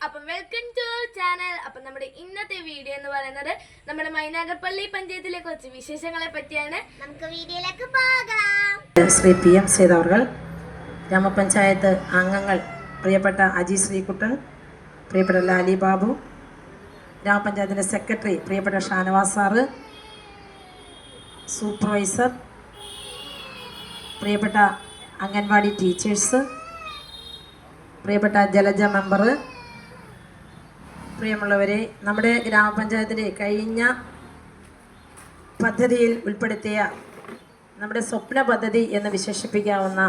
അപ്പം welcome to channel അപ്പം നമ്മുടെ ഇന്നത്തെ വീഡിയോ എന്ന് പറയുന്നത് നമ്മുടെ മൈനാഗപ്പള്ളി പഞ്ചായത്തിലെ കുറച്ച് വിശേഷങ്ങളെ പറ്റിയാണ്. നമുക്ക് വീഡിയോയിലേക്ക് പോകാം. ശ്രീ പി എം സീതവർകൾ ഗ്രാമപഞ്ചായത്ത് അംഗങ്ങൾ പ്രിയപ്പെട്ട അജി ശ്രീകുട്ടൻ പ്രിയപ്പെട്ട ലാലി ബാബു ഗ്രാമപഞ്ചായത്തിന്റെ സെക്രട്ടറി പ്രിയപ്പെട്ട ഷാനവാസ് സാറ് സൂപ്പർവൈസർ പ്രിയപ്പെട്ട അംഗൻവാടി ടീച്ചേഴ്സ് പ്രിയപ്പെട്ട ജലജ മെമ്പർ പ്രിയമുള്ളവരെ നമ്മുടെ ഗ്രാമപഞ്ചായത്തിന്റെ കഴിഞ്ഞ പദ്ധതിയിൽ ഉൾപ്പെടുത്തിയ നമ്മുടെ സ്വപ്ന പദ്ധതി എന്ന് വിശേഷിപ്പിക്കാവുന്ന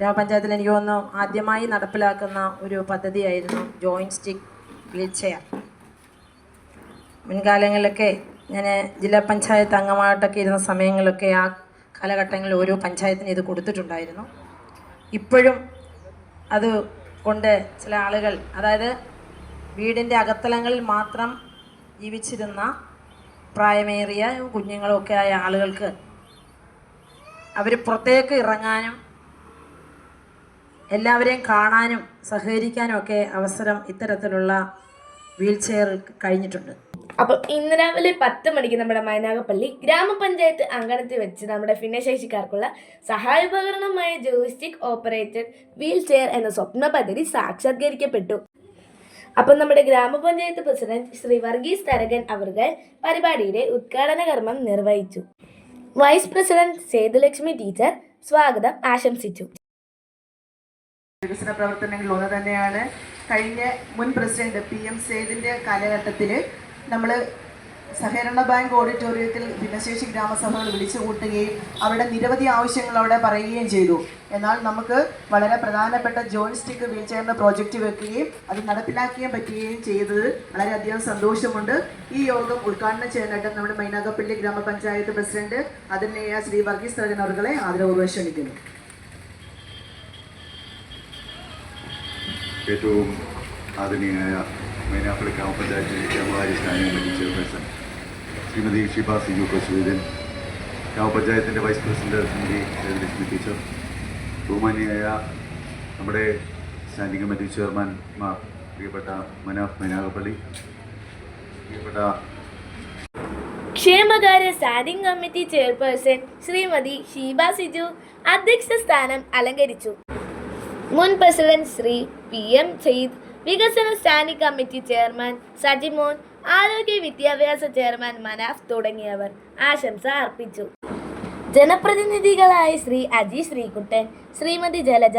ഗ്രാമപഞ്ചായത്തിൽ എനിക്ക് തോന്നുന്നു ആദ്യമായി നടപ്പിലാക്കുന്ന ഒരു പദ്ധതിയായിരുന്നു ജോയിന്റ് സ്റ്റിക്ക് വീൽ ചെയർ മുൻകാലങ്ങളിലൊക്കെ ഞാൻ ജില്ലാ പഞ്ചായത്ത് അംഗമായിട്ടൊക്കെ ഇരുന്ന സമയങ്ങളിലൊക്കെ ആ കാലഘട്ടങ്ങളിൽ ഓരോ പഞ്ചായത്തിന് ഇത് കൊടുത്തിട്ടുണ്ടായിരുന്നു. ഇപ്പോഴും അത് കൊണ്ട് ചില ആളുകൾ അതായത് വീടിന്റെ അകത്തലങ്ങളിൽ മാത്രം ജീവിച്ചിരുന്ന പ്രായമേറിയ കുഞ്ഞുങ്ങളൊക്കെ ആയ ആളുകൾക്ക് അവർ പുറത്തേക്ക് ഇറങ്ങാനും എല്ലാവരെയും കാണാനും സഹകരിക്കാനും ഒക്കെ അവസരം ഇത്തരത്തിലുള്ള വീൽ ചെയർ കഴിഞ്ഞിട്ടുണ്ട്. അപ്പം ഇന്ന് രാവിലെ പത്ത് മണിക്ക് നമ്മുടെ മൈനാഗപ്പള്ളി ഗ്രാമപഞ്ചായത്ത് അങ്കണത്തിൽ വെച്ച് നമ്മുടെ ഭിന്നശേഷിക്കാർക്കുള്ള സഹായോപകരണമായ ജോയിസ്റ്റിക് ഓപ്പറേറ്റഡ് വീൽ ചെയർ എന്ന സ്വപ്ന പദ്ധതി സാക്ഷാത്കരിക്കപ്പെട്ടു. അപ്പം നമ്മുടെ ഗ്രാമപഞ്ചായത്ത് പ്രസിഡന്റ് ശ്രീ വർഗീസ് തരകൻ അവർകൾ പരിപാടിയുടെ ഉദ്ഘാടന കർമ്മം നിർവഹിച്ചു. വൈസ് പ്രസിഡന്റ് സേതുലക്ഷ്മി ടീച്ചർ സ്വാഗതം ആശംസിച്ചു. വികസന പ്രവർത്തനങ്ങളിൽ ഒന്ന് തന്നെയാണ്. കഴിഞ്ഞ മുൻ പ്രസിഡന്റ് പി എം സേദിന്റെ കാലഘട്ടത്തിൽ നമ്മൾ സഹകരണ ബാങ്ക് ഓഡിറ്റോറിയത്തിൽ ഭിന്നശേഷി ഗ്രാമസഭകൾ വിളിച്ചു കൂട്ടുകയും അവരുടെ നിരവധി ആവശ്യങ്ങൾ അവിടെ പറയുകയും ചെയ്തു. എന്നാൽ നമുക്ക് വളരെ പ്രധാനപ്പെട്ട ജോയിൻ സ്റ്റിക്ക് വീൽചെയറിന്റെ പ്രോജക്റ്റ് വെക്കുകയും അത് നടപ്പിലാക്കുകയും പറ്റുകയും ചെയ്തത് വളരെയധികം സന്തോഷമുണ്ട്. ഈ യോഗം ഉദ്ഘാടനം ചെയ്യാനായിട്ട് നമ്മുടെ മൈനാഗപ്പള്ളി ഗ്രാമപഞ്ചായത്ത് പ്രസിഡന്റ് അതിനേയ ശ്രീ വർഗീസ് തരകൻ അവരെ ആദരവ് ക്ഷണിക്കുന്നു. ഏറ്റവും ആദരണീയായ മൈനാപ്പള്ളി ഗ്രാമപഞ്ചായത്ത് ചെയർമാൻ ചെയർപേഴ്സൺ ശ്രീമതി ഷിബ സിജു കൊച്ചുവേദൻ ഗ്രാമപഞ്ചായത്തിന്റെ vice president Shrimati Sethulakshmi teacher ബഹുമാനിയായ നമ്മുടെ സ്റ്റാൻഡിംഗ് കമ്മിറ്റി ചെയർമാൻ ചെയർമാൻമാർ പ്രിയപ്പെട്ട മനാഫ് മൈനാഗപ്പള്ളി പ്രിയപ്പെട്ട ക്ഷേമകാര്യ standing committee chairperson Shrimati Sheeba Siju അധ്യക്ഷ സ്ഥാനം അലങ്കരിച്ചു. മുൻ president Shri P M Sayed വികസന സ്റ്റാൻഡിംഗ് കമ്മിറ്റി ചെയർമാൻ സജിമോൻ ആരോഗ്യ വിദ്യാഭ്യാസ ചെയർമാൻ മനാഫ് തുടങ്ങിയവർ ആശംസ അർപ്പിച്ചു. ജനപ്രതിനിധികളായ ശ്രീ അജി ശ്രീകുട്ടൻ ശ്രീമതി ജലജ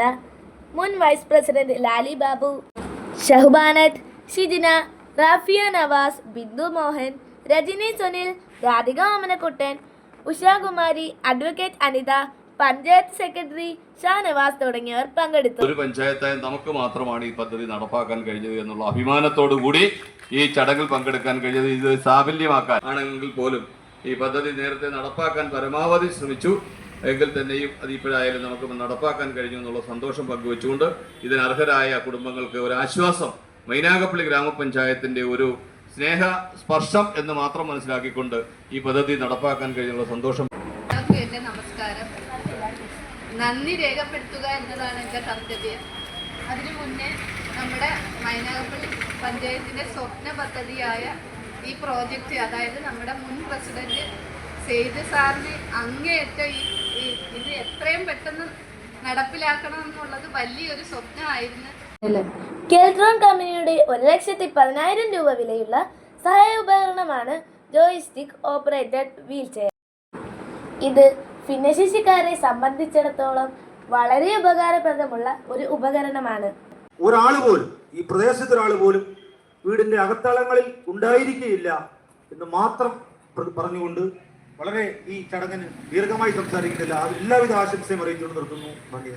മുൻ vice president Lali Babu Shahbanath Shijina Rafiya Navas Bindu Mohan Rajani Sunil Radhika Omanakuttan Ushakumari advocate Anitha panchayat secretary Shanavas തുടങ്ങിയവർ പങ്കെടുത്തു. ഒരു പഞ്ചായത്തായി നമുക്ക് മാത്രമാണ് ഈ പദ്ധതി നടപ്പാക്കാൻ കഴിഞ്ഞത് എന്നുള്ള അഭിമാനത്തോടു കൂടി ഈ ചടങ്ങിൽ പങ്കെടുക്കാൻ കഴിഞ്ഞത് ഇത് സാഫല്യമാക്കാൻ ആണെങ്കിൽ പോലും ഈ പദ്ധതി നേരത്തെ നടപ്പാക്കാൻ പരമാവധി ശ്രമിച്ചു. എങ്കിൽ തന്നെയും അത് ഇപ്പോഴായാലും നമുക്ക് നടപ്പാക്കാൻ കഴിഞ്ഞു എന്നുള്ള സന്തോഷം പങ്കുവെച്ചുകൊണ്ട് ഇതിന് അർഹരായ കുടുംബങ്ങൾക്ക് ഒരു ആശ്വാസം മൈനാഗപ്പള്ളി ഗ്രാമപഞ്ചായത്തിന്റെ ഒരു സ്നേഹ സ്പർശം എന്ന് മാത്രം മനസ്സിലാക്കിക്കൊണ്ട് ഈ പദ്ധതി നടപ്പാക്കാൻ കഴിഞ്ഞുള്ള സന്തോഷം. നന്ദി രേഖപ്പെടുത്തുക എന്നതാണ് എന്റെ കർത്തവ്യം. അതിനു മുന്നേ നമ്മുടെ മൈനാഗപ്പള്ളി പഞ്ചായത്തിന്റെ സ്വപ്ന പദ്ധതിയായ ഈ പ്രോജക്റ്റ് അതായത് നമ്മുടെ മുൻ പ്രസിഡന്റ് സെയ്ദ് സാറിന് അങ്ങേയറ്റ ഈ- ഇത് എത്രയും പെട്ടെന്ന് നടപ്പിലാക്കണം എന്നുള്ളത് വലിയൊരു സ്വപ്നമായിരുന്നു. കെൽട്രോൺ കമ്പനിയുടെ ഒരു ലക്ഷത്തി പതിനായിരം രൂപ വിലയുള്ള സഹായ ഉപകരണമാണ് ജോയിസ്റ്റിക് ഓപ്പറേറ്റഡ് വീൽ ചെയർ ഇത് ഭിന്നശേഷിക്കാരെ സംബന്ധിച്ചിടത്തോളം വളരെ ഉപകാരപ്രദമുള്ള ഒരു ഉപകരണമാണ്. ഒരാൾ പോലും ഈ പ്രദേശത്തെ ഒരാൾ പോലും വീടിന്റെ അകത്തളങ്ങളിൽ ഉണ്ടായിരിക്കുകയില്ല എന്ന് മാത്രം പറഞ്ഞുകൊണ്ട് വളരെ ഈ ചടങ്ങിന് ദീർഘമായി സംസാരിക്കുന്നില്ല എല്ലാവിധ ആശംസയും അറിയിച്ചുകൊണ്ട് നിർത്തുന്നു. നന്ദി.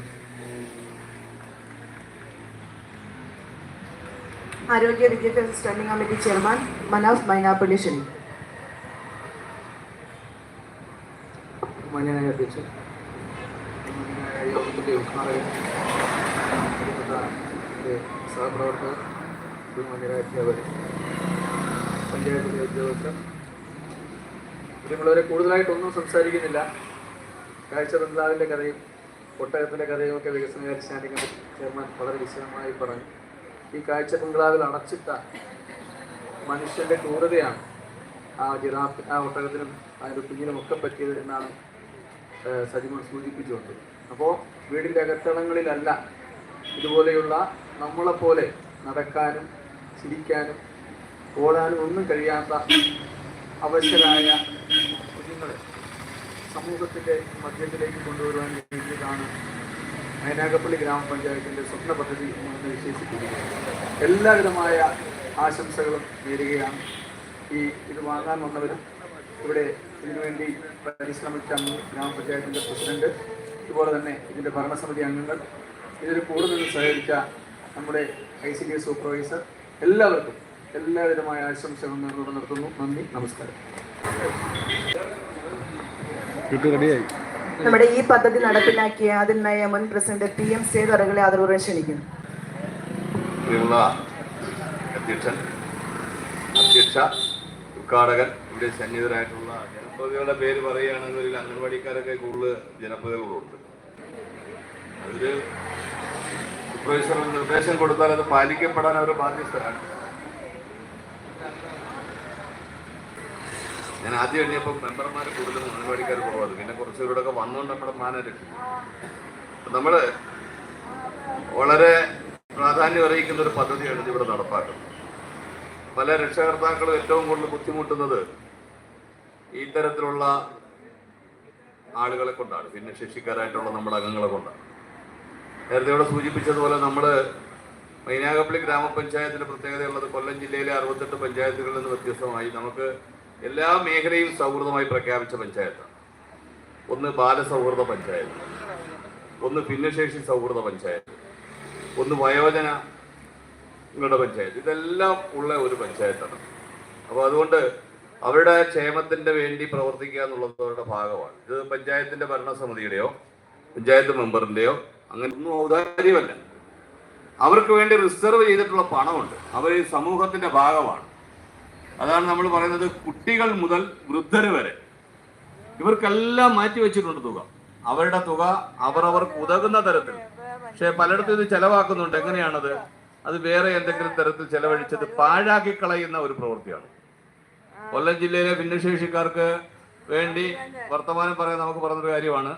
ആരോഗ്യ വിദ്യാഭ്യാസ standing committee chairman Manaf Mynappally ക്ഷണി മാന്യനായ അധ്യക്ഷൻ യോഗത്തിന്റെ ഉദ്ഘാടകൻ സഹപ്രവർത്തകർ അധ്യാപകർ പഞ്ചായത്തിലെ ഉദ്യോഗസ്ഥർ നിങ്ങളവരെ കൂടുതലായിട്ടൊന്നും സംസാരിക്കുന്നില്ല. കാഴ്ച ബംഗ്ലാവിന്റെ കഥയും ഒട്ടകത്തിന്റെ കഥയും ഒക്കെ വികസനകാര്യ സ്റ്റാൻഡിംഗ് ചെയർമാൻ വളരെ വിശദമായി പറഞ്ഞു. ഈ കാഴ്ച ബംഗ്ലാവിൽ അടച്ചിട്ട മനുഷ്യന്റെ ക്രൂരതയാണ് ആ ജിറാഫ് ആ ഒട്ടകത്തിനും അതിന്റെ കുഞ്ഞിനും ഒക്കെ പറ്റിയത് എന്നാണ് സജിമോൻ സൂചിപ്പിച്ചുകൊണ്ട്. അപ്പോൾ വീടിന്റെ അകത്തളങ്ങളിലല്ല ഇതുപോലെയുള്ള നമ്മളെപ്പോലെ നടക്കാനും ചിരിക്കാനും ഓടാനും ഒന്നും കഴിയാത്ത അവശരായ കുഞ്ഞുങ്ങളെ സമൂഹത്തിന്റെ മധ്യത്തിലേക്ക് കൊണ്ടുവരുവാൻ വേണ്ടിയിട്ടാണ് മൈനാഗപ്പള്ളി ഗ്രാമപഞ്ചായത്തിന്റെ സ്വപ്ന പദ്ധതി എന്ന് വിശേഷിപ്പിക്കുന്നത്. എല്ലാവിധമായ ആശംസകളും നേരുകയാണ്. ഈ ഇത് വാങ്ങാൻ വന്നവരും ഇവിടെ ഇതിനുവേണ്ടി പരിശ്രമിച്ച ഗ്രാമപഞ്ചായത്തിന്റെ പ്രസിഡന്റ് അതുപോലെ തന്നെ ഇതിന്റെ ഭരണസമിതി അംഗങ്ങൾ ഇതിൽ കൂടുതൽ സഹകരിച്ച നമ്മുടെ I C D S supervisor എല്ലാവർക്കും എല്ലാവിധമായ ആശംസകളും നേർന്നുകൊണ്ട് നിർത്തുന്നു. നന്ദി നമസ്കാരം. നമ്മുടെ ഈ പദ്ധതി നടപ്പിലാക്കിയ അതിനായ മുൻ പ്രസിഡന്റ് പി എം സേതുറകളെ ആദരവോടെ ക്ഷണിക്കുന്നു. അധ്യക്ഷൻ അധ്യക്ഷ ഉദ്ഘാടകൻ ഇവിടെ സന്നിഹിതരായിട്ടുള്ള ജനപ്രതികളുടെ പേര് പറയുകയാണെങ്കിൽ അംഗൻവാടിക്കാരൊക്കെ കൂടുതൽ ജനപ്രതികളുണ്ട് അതിൽ സൂപ്പർവൈസർ നിർദ്ദേശം കൊടുത്താൽ അത് പാലിക്കപ്പെടാൻ അവർ ബാധ്യസ്ഥരാണ് ഞാൻ ആദ്യം എണ്ണിയപ്പോൾ മെമ്പർമാർ കൂടുതലും അംഗൻവാടിക്കാർ കുറവാണ്. പിന്നെ കുറച്ചുകൂടെയൊക്കെ വന്നുകൊണ്ട് നമ്മുടെ മാനം രക്ഷിക്കും നമ്മൾ വളരെ പ്രാധാന്യം അറിയിക്കുന്ന ഒരു പദ്ധതിയാണ് ഇവിടെ നടപ്പാക്കുന്നത്. പല രക്ഷകർത്താക്കളും ഏറ്റവും കൂടുതൽ ബുദ്ധിമുട്ടുന്നത് ഈ തരത്തിലുള്ള ആളുകളെ കൊണ്ടാണ് ഭിന്നശേഷിക്കാരായിട്ടുള്ള നമ്മുടെ അംഗങ്ങളെ കൊണ്ടാണ്. നേരത്തെ ഇവിടെ സൂചിപ്പിച്ചതുപോലെ നമ്മൾ മൈനാകപ്പള്ളി ഗ്രാമപഞ്ചായത്തിന്റെ പ്രത്യേകതയുള്ളത് കൊല്ലം ജില്ലയിലെ അറുപത്തെട്ട് പഞ്ചായത്തുകളിൽ നിന്ന് വ്യത്യസ്തമായി നമുക്ക് എല്ലാ മേഖലയും സൗഹൃദമായി പ്രഖ്യാപിച്ച പഞ്ചായത്താണ്. ഒന്ന് ബാലസൗഹൃദ പഞ്ചായത്ത് ഒന്ന് ഭിന്നശേഷി സൗഹൃദ പഞ്ചായത്ത് ഒന്ന് വയോജന നിങ്ങളുടെ പഞ്ചായത്ത് ഇതെല്ലാം ഉള്ള ഒരു പഞ്ചായത്താണ്. അപ്പോൾ അതുകൊണ്ട് അവരുടെ ക്ഷേമത്തിന്റെ വേണ്ടി പ്രവർത്തിക്കുക എന്നുള്ളത് അവരുടെ ഭാഗമാണ്. ഇത് പഞ്ചായത്തിന്റെ ഭരണസമിതിയുടെയോ പഞ്ചായത്ത് മെമ്പറിന്റെയോ അങ്ങനെ ഒന്നും ഔദാര്യമല്ല അവർക്ക് വേണ്ടി റിസർവ് ചെയ്തിട്ടുള്ള പണമുണ്ട്. അവർ ഈ സമൂഹത്തിന്റെ ഭാഗമാണ്. അതാണ് നമ്മൾ പറയുന്നത് കുട്ടികൾ മുതൽ വൃദ്ധര് വരെ. ഇവർക്കെല്ലാം മാറ്റി വെച്ചിട്ടുണ്ട് തുക. അവരുടെ തുക അവരവർക്ക് ഉതകുന്ന തരത്തിൽ. പക്ഷെ പലയിടത്തും ഇത് ചെലവാക്കുന്നുണ്ട്. എങ്ങനെയാണത്? അത് വേറെ എന്തെങ്കിലും തരത്തിൽ ചെലവഴിച്ചത് പാഴാക്കി കളയുന്ന ഒരു പ്രവൃത്തിയാണ്. കൊല്ലം ജില്ലയിലെ ഭിന്നശേഷിക്കാർക്ക് വേണ്ടി വർത്തമാനം പറയാൻ നമുക്ക് പറഞ്ഞൊരു കാര്യമാണ്.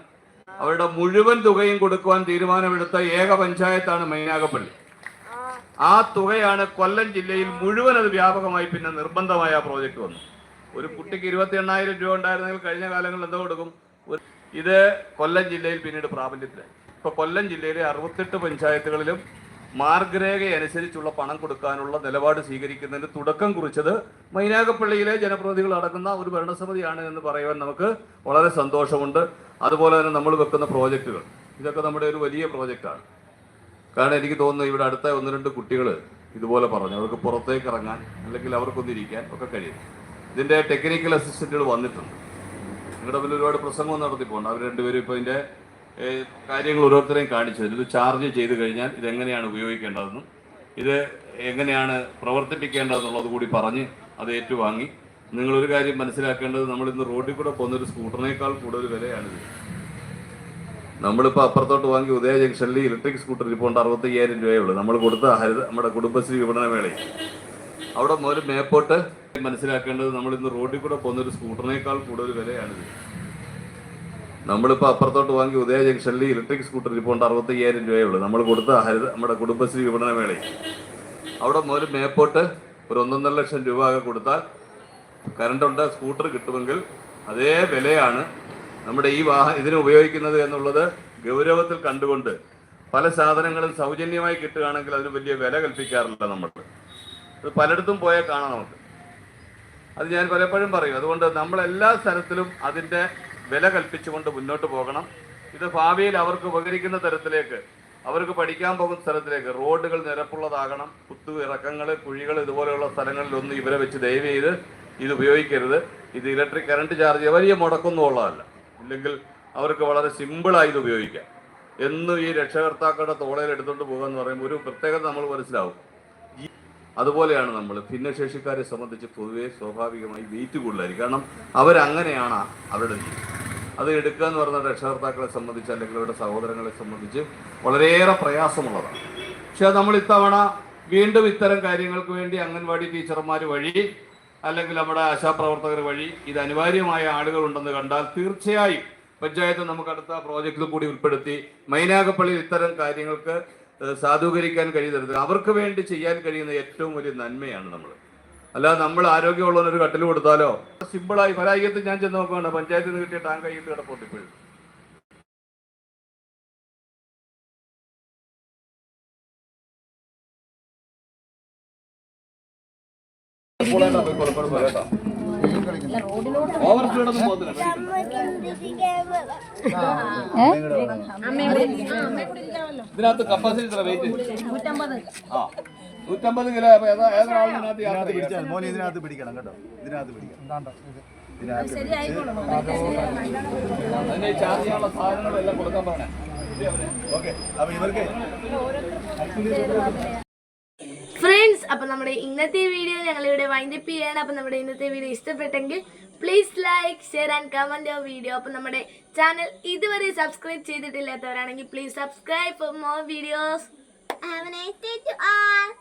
അവരുടെ മുഴുവൻ തുകയും കൊടുക്കുവാൻ തീരുമാനമെടുത്ത ഏക പഞ്ചായത്താണ് മൈനാഗപ്പള്ളി. ആ തുകയാണ് കൊല്ലം ജില്ലയിൽ മുഴുവൻ അത് വ്യാപകമായി പിന്നെ നിർബന്ധമായ ആ പ്രോജക്റ്റ് വന്നു. ഒരു കുട്ടിക്ക് ഇരുപത്തി എണ്ണായിരം രൂപ ഉണ്ടായിരുന്നെങ്കിൽ കഴിഞ്ഞ കാലങ്ങളിൽ എന്തോ കൊടുക്കും? ഇത് കൊല്ലം ജില്ലയിൽ പിന്നീട് പ്രാബല്യത്തിലായി. ഇപ്പൊ കൊല്ലം ജില്ലയിലെ അറുപത്തെട്ട് പഞ്ചായത്തുകളിലും മാർഗരേഖ അനുസരിച്ചുള്ള പണം കൊടുക്കാനുള്ള നിലപാട് സ്വീകരിക്കുന്നതിന് തുടക്കം കുറിച്ചത് മൈനാഗപ്പള്ളിയിലെ ജനപ്രതിനിധികൾ അടങ്ങുന്ന ഒരു ഭരണസമിതിയാണ് എന്ന് പറയുവാൻ നമുക്ക് വളരെ സന്തോഷമുണ്ട്. അതുപോലെ തന്നെ നമ്മൾ വെക്കുന്ന പ്രോജക്റ്റുകൾ. ഇതൊക്കെ നമ്മുടെ ഒരു വലിയ പ്രോജക്റ്റാണ്. കാരണം എനിക്ക് തോന്നുന്നു ഇവിടെ അടുത്ത ഒന്ന് രണ്ട് കുട്ടികൾ ഇതുപോലെ പറഞ്ഞു. അവർക്ക് പുറത്തേക്ക് ഇറങ്ങാൻ അല്ലെങ്കിൽ അവർക്കൊന്നിരിക്കാൻ ഒക്കെ കഴിയും. ഇതിന്റെ ടെക്നിക്കൽ അസിസ്റ്റന്റുകൾ വന്നിട്ടുണ്ട്. നിങ്ങളുടെ മുന്നിൽ ഒരുപാട് പ്രസംഗം നടത്തിപ്പോണ്ട് അവർ രണ്ടുപേരും ഇപ്പോൾ ഇതിന്റെ ഏഹ്, കാര്യങ്ങൾ ഓരോരുത്തരെയും കാണിച്ചു തരും. ഇത് ചാർജ് ചെയ്ത് കഴിഞ്ഞാൽ ഇതെങ്ങനെയാണ് ഉപയോഗിക്കേണ്ടതെന്നും ഇത് എങ്ങനെയാണ് പ്രവർത്തിപ്പിക്കേണ്ടതെന്നുള്ളത് കൂടി പറഞ്ഞ് അത് ഏറ്റുവാങ്ങി. നിങ്ങളൊരു കാര്യം മനസ്സിലാക്കേണ്ടത് നമ്മൾ ഇന്ന് റോഡിൽ കൂടെ പോകുന്ന ഒരു സ്കൂട്ടറിനേക്കാൾ കൂടുതൽ വിലയാണിത്. നമ്മളിപ്പോൾ അപ്പുറത്തോട്ട് വാങ്ങി ഉദയ ജംഗ്ഷനിൽ ഇലക്ട്രിക് സ്കൂട്ടർ ഇപ്പോൾ അറുപത്തി അയ്യായിരം രൂപയേ ഉള്ളൂ. നമ്മൾ കൊടുത്ത ഹരിത നമ്മുടെ കുടുംബശ്രീ വിപണന വേളയിൽ അവിടെ മുതൽ മേപ്പോട്ട് മനസ്സിലാക്കേണ്ടത് നമ്മൾ ഇന്ന് റോഡിൽ കൂടെ പോകുന്ന ഒരു സ്കൂട്ടറിനേക്കാൾ കൂടുതൽ വിലയാണിത്. നമ്മളിപ്പോൾ അപ്പുറത്തോട്ട് വാങ്ങി ഉദയ ജംഗ്ഷനിൽ ഇലക്ട്രിക് സ്കൂട്ടർ ഇപ്പോൾ അറുപത്തി അയ്യായിരം രൂപയേ ഉള്ളൂ നമ്മൾ കൊടുത്ത ഹരിത നമ്മുടെ കുടുംബശ്രീ വിപണന വേളയിൽ അവിടെ മുതൽ മേപ്പോട്ട് ഒരു ഒന്നൊന്നര ലക്ഷം രൂപ ഒക്കെ കൊടുത്താൽ കറണ്ടുണ്ട് സ്കൂട്ടർ കിട്ടുമെങ്കിൽ അതേ വിലയാണ് നമ്മുടെ ഈ വാഹനം ഇതിന് ഉപയോഗിക്കുന്നത് എന്നുള്ളത് ഗൗരവത്തിൽ കണ്ടുകൊണ്ട് പല സാധനങ്ങളും സൗജന്യമായി കിട്ടുകയാണെങ്കിൽ അതിന് വലിയ വില കൽപ്പിക്കാറില്ല നമ്മൾ ഇത് പലയിടത്തും പോയാൽ കാണാം നമുക്ക്. അത് ഞാൻ പലപ്പോഴും പറയും. അതുകൊണ്ട് നമ്മളെല്ലാ സ്ഥലത്തിലും അതിന്റെ വില കൽപ്പിച്ചുകൊണ്ട് മുന്നോട്ട് പോകണം. ഇത് ഭാവിയിൽ അവർക്ക് ഉപകരിക്കുന്ന തരത്തിലേക്ക് അവർക്ക് പഠിക്കാൻ പോകുന്ന സ്ഥലത്തിലേക്ക് റോഡുകൾ നിരപ്പുള്ളതാകണം കുത്തു ഇറക്കങ്ങൾ കുഴികൾ ഇതുപോലെയുള്ള സ്ഥലങ്ങളിലൊന്നും ഇവരെ വെച്ച് ദയവ് ചെയ്ത് ഇത് ഉപയോഗിക്കരുത്. ഇത് ഇലക്ട്രിക് കറണ്ട് ചാർജ് വലിയ മുടക്കൊന്നും ഉള്ളതല്ല. ഇല്ലെങ്കിൽ അവർക്ക് വളരെ സിമ്പിളായി ഇത് ഉപയോഗിക്കാം. എന്നും ഈ രക്ഷകർത്താക്കളുടെ തോളയിൽ എടുത്തുകൊണ്ട് പോകുക എന്ന് പറയുമ്പോൾ ഒരു പ്രത്യേകത നമ്മൾ മനസ്സിലാവും. അതുപോലെയാണ് നമ്മൾ ഭിന്നശേഷിക്കാരെ സംബന്ധിച്ച് പൊതുവേ സ്വാഭാവികമായി വെയിറ്റ് കൂടുതലായിരിക്കും. കാരണം അവരങ്ങനെയാണ് അവരുടെ ജീവിതം. അത് എടുക്കുക എന്ന് പറയുന്ന രക്ഷകർത്താക്കളെ സംബന്ധിച്ച് അല്ലെങ്കിൽ അവരുടെ സഹോദരങ്ങളെ സംബന്ധിച്ച് വളരെയേറെ പ്രയാസമുള്ളതാണ്. പക്ഷെ നമ്മൾ ഇത്തവണ വീണ്ടും ഇത്തരം കാര്യങ്ങൾക്ക് വേണ്ടി അംഗൻവാടി ടീച്ചർമാർ വഴി അല്ലെങ്കിൽ നമ്മുടെ ആശാപ്രവർത്തകർ വഴി ഇത് അനിവാര്യമായ ആളുകൾ ഉണ്ടെന്ന് കണ്ടാൽ തീർച്ചയായും പഞ്ചായത്ത് നമുക്ക് അടുത്ത പ്രോജക്റ്റിൽ കൂടി ഉൾപ്പെടുത്തി മൈനാഗപ്പള്ളിയിൽ ഇത്തരം കാര്യങ്ങൾക്ക് സാധൂകരിക്കാൻ കഴിയുന്നത് അവർക്ക് വേണ്ടി ചെയ്യാൻ കഴിയുന്ന ഏറ്റവും വലിയ നന്മയാണ് നമ്മൾ. അല്ലാതെ നമ്മൾ ആരോഗ്യമുള്ളവന് ഒരു കട്ടിൽ കൊടുത്താലോ? സിമ്പിളായി പരാജയത്തിൽ ഞാൻ ചെന്ന് നോക്കുകയാണ് പഞ്ചായത്തിൽ നിന്ന് കിട്ടിയ ടാങ്ക് കയ്യിൽ കിടപ്പുണ്ട് ഇപ്പോഴും. പോയി കുഴപ്പമില്ല ഇതിനകത്ത് കപ്പാസിറ്റി എത്ര വെയിറ്റ് ആ. നൂറ്റമ്പത് കിലോ മോനെ ഇതിനകത്ത് പിടിക്കണം കേട്ടോ. ഇതിനകത്ത് പിടിക്കണം. അതിന്റെ ഈ ചാർജ് ചെയ്യാനുള്ള സാധനങ്ങളെല്ലാം കൊടുക്കാൻ പറഞ്ഞേ. ഓക്കെ അപ്പൊ ഇവർക്ക് അപ്പം നമ്മുടെ ഇന്നത്തെ വീഡിയോ ഞങ്ങൾ ഞങ്ങളിവിടെ വൈൻഡപ്പ് ചെയ്യാണ്. അപ്പം നമ്മുടെ ഇന്നത്തെ വീഡിയോ ഇഷ്ടപ്പെട്ടെങ്കിൽ please like share and comment your video അപ്പം നമ്മുടെ ചാനൽ ഇതുവരെ subscribe ചെയ്തിട്ടില്ലാത്തവരാണെങ്കിൽ please subscribe for more videos Have a to.